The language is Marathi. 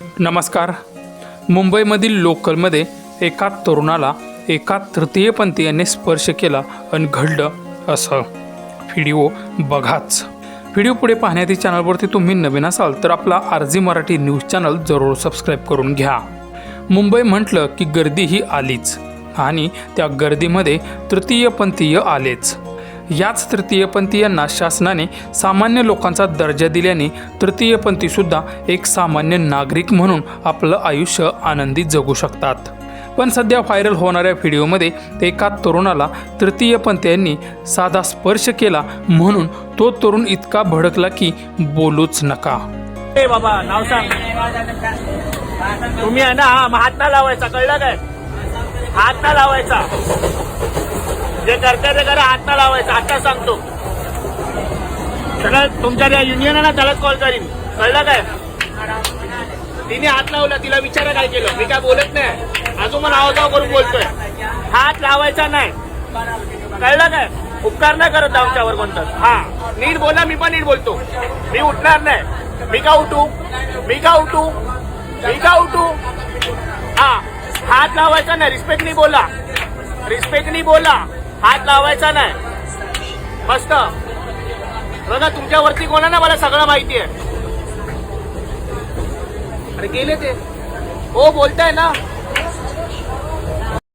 नमस्कार. मुंबईमधील लोकलमध्ये एका तरुणाला एका तृतीयपंथीयाने स्पर्श केला आणि घडलं असं. व्हिडिओ बघाच. व्हिडिओ पुढे पाहण्याआधी चॅनलवरती तुम्ही नवीन असाल तर आपला आरजी मराठी न्यूज चॅनल जरूर सबस्क्राईब करून घ्या. मुंबई म्हटलं की गर्दी ही आलीच आणि त्या गर्दीमध्ये तृतीयपंथीय आलेच. याच तृतीयपंथीयांना शासनाने सामान्य लोकांचा दर्जा दिल्याने तृतीयपंथीसुद्धा एक सामान्य नागरिक म्हणून आपलं आयुष्य आनंदी जगू शकतात. पण सध्या व्हायरल होणाऱ्या व्हिडिओमध्ये एका तरुणाला तृतीयपंथीयांनी साधा स्पर्श केला म्हणून तो तरुण इतका भडकला की बोलूच नका. ए बाबा नाव सांग. तुम्ही आहे ना हा हात ना लावायचा कळलं काय? हात ना लावायचा. जे करते ते करा हात ना लावायचं आता सांगतो. त्याला तुमच्या त्या युनियन ना त्यालाच कॉल करीन. कळलं काय? तिने हात लावला तिला विचारा काय केलं. मी काय बोलत नाही. अजून मला आवाजाव करून बोलतोय. हात लावायचा नाही. कळलं काय? उपकार नाही करत आमच्यावर कोणतं हा. नीट बोला मी पण नीट बोलतो. मी उठणार नाही. मी का उठू? मी का उठू? मी का उठू? हा. हात लावायचा नाही. रिस्पेक्टनी बोला. रिस्पेक्टनी बोला. हात लावायचा नाही. मस्त. बघा तुमच्यावरती कोण ना मला सगळं माहिती आहे अरे गेले ते. हो बोलताय ना.